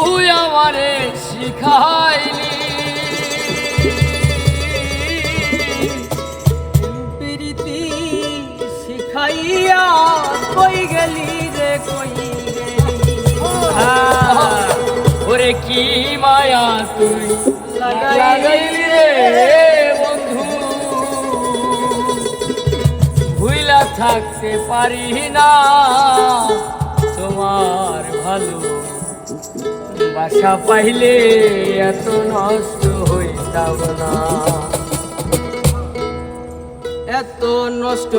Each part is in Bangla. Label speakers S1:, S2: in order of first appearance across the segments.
S1: তুই আমারে শিখাইলি।
S2: প্রীতি শিখাইয়া কই গেলি রে, কই
S1: ওরে কি মায়া তুই লাগাইলি রে, বন্ধু? ভুইলা থাকতে পারি না তোমার ভালো বাসা পাইলে এত নষ্ট হইতাম না।
S2: এত নষ্ট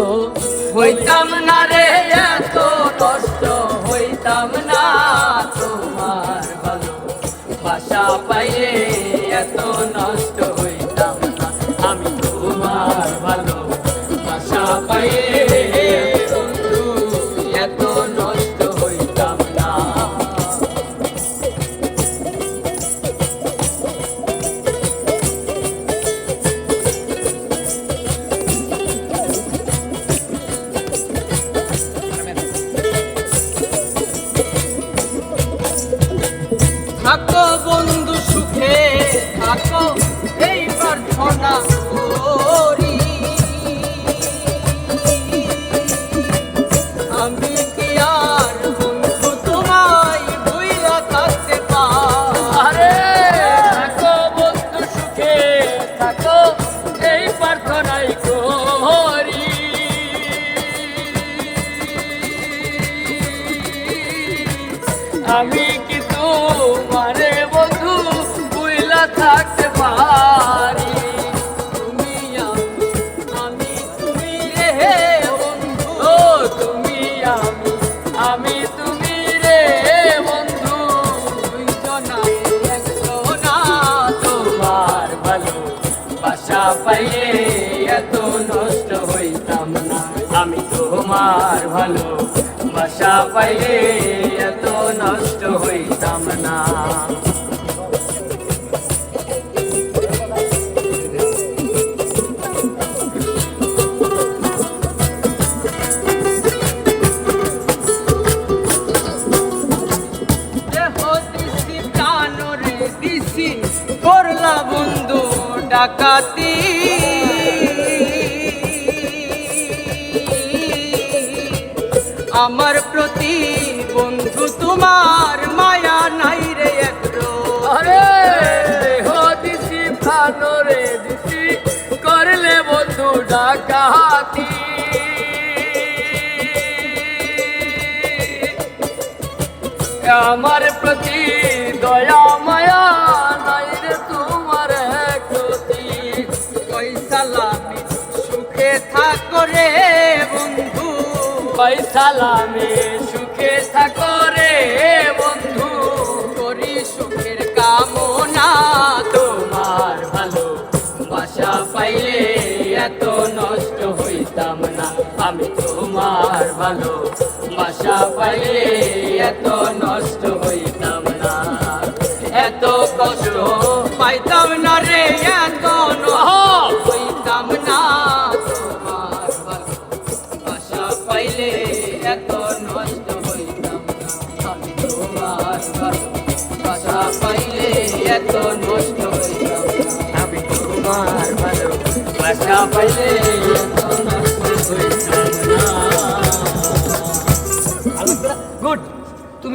S1: হইতাম না রে, এত নষ্ট হইতাম না। তোমার ভালো বাসা পাইলে এত নষ্ট হইতাম না। আমি তোমার ভালো বাসা পাইলে
S2: থাকো বন্ধু সুখে, থাকো এই প্রার্থনা করি। আমি কি আর বন্ধু তোমায় ভুইলা থাকতে পারি?
S1: থাকো বন্ধু সুখে, থাকো এই প্রার্থনাই করি। আমি পাইয়ে এত নষ্ট হইতাম না। আমি তোমার ভালো বাসা পাইয়ে এত নষ্ট হইতাম না।
S2: করলা বন্ধু ডাকাতি। আমার প্রতি বন্ধু তোমার মায়া নাই রে
S1: আরে দেহ দিছি প্রাণরে দিছি করলে বন্ধু ডাকাতি। আমার প্রতি দয়া মায়া নাই রে তোমার প্রতি
S2: সালামি সুখে থাকো রে।
S1: পয়সালামে সুখে থাকো রে বন্ধু।
S2: করি সুখের কামনা
S1: তোমার ভালো। বাসা পাইলে এত নষ্ট হইতাম না, আমি তোমার ভালো। বাসা পাইলে এত নষ্ট
S2: কথা পাইলে এত নষ্ট হইতাম আমি তোমার ভালো বাসা পাইলে এত নষ্ট হইতাম না।
S1: গুড।